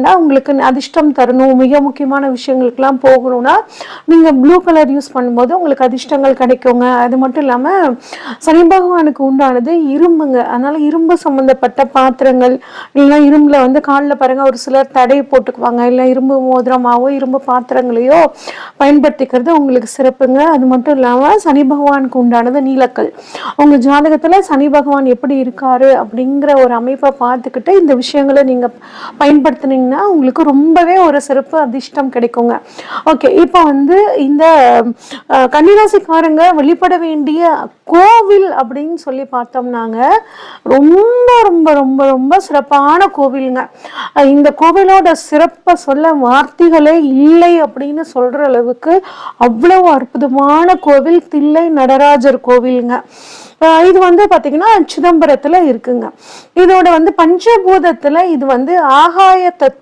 வேண்டாம். உங்களுக்கு அதிர்ஷ்டம் தரணும். மிக முக்கியமான விஷயங்களுக்கெல்லாம் போகணும்னா நீங்கள் ப்ளூ கலர் யூஸ் பண்ணும்போது உங்களுக்கு அதிர்ஷ்டங்கள் கிடைக்குங்க. அது மட்டும் இல்லாமல் சனி பகவானுக்கு உண்டானது இரும்புங்க. அதனால இரும்பு சம்மந்தப்பட்ட பாத்திரங்கள் இல்லைன்னா இரும்பில் வந்து காலில் பாருங்க ஒரு சிலர் தடை போட்டுக்குவாங்க. இல்லை இரும்பு மோதிரமாகவோ இரும்பு பாத்திரங்களையோ பயன்படுத்திக்கிறது உங்களுக்கு சிறப்புங்க. அது மட்டும் இல்லாமல் சனி பகவானுக்கு உண்டானது நீலக்கல். உங்கள் ஜாதகத்தில் சனி பகவான் எப்படி இருக்காரு அப்படிங்கிற ஒரு அமைப்பை பார்த்துக்கிட்டு இந்த விஷயங்களை நீங்கள் பயன்படுத்துனீங்கன்னா உங்களுக்கு ரொம்பவே ஒரு சிறப்பு அதிர்ஷ்டம் கிடைக்குங்க. ஓகே இப்போ வந்து இந்த கன்னிராசிக்காரங்க வழிபட வேண்டிய கோவில் அப்படின்னு சொல்லி பார்த்தோம்னாங்க. ரொம்ப ரொம்ப ரொம்ப ரொம்ப சிறப்பான கோவிலுங்க. இந்த கோவிலோட சிறப்பை சொல்ல வார்த்தைகளே இல்லை அப்படின்னு சொல்ற அளவுக்கு அவ்வளவு அற்புதமான கோவில் தில்லை நடராஜர் கோவிலுங்க. இது வந்து பாத்தீங்கன்னா சிதம்பரத்துல இருக்குங்க. இதோட வந்து பஞ்சபூதத்துல இது வந்து ஆகாய தத்து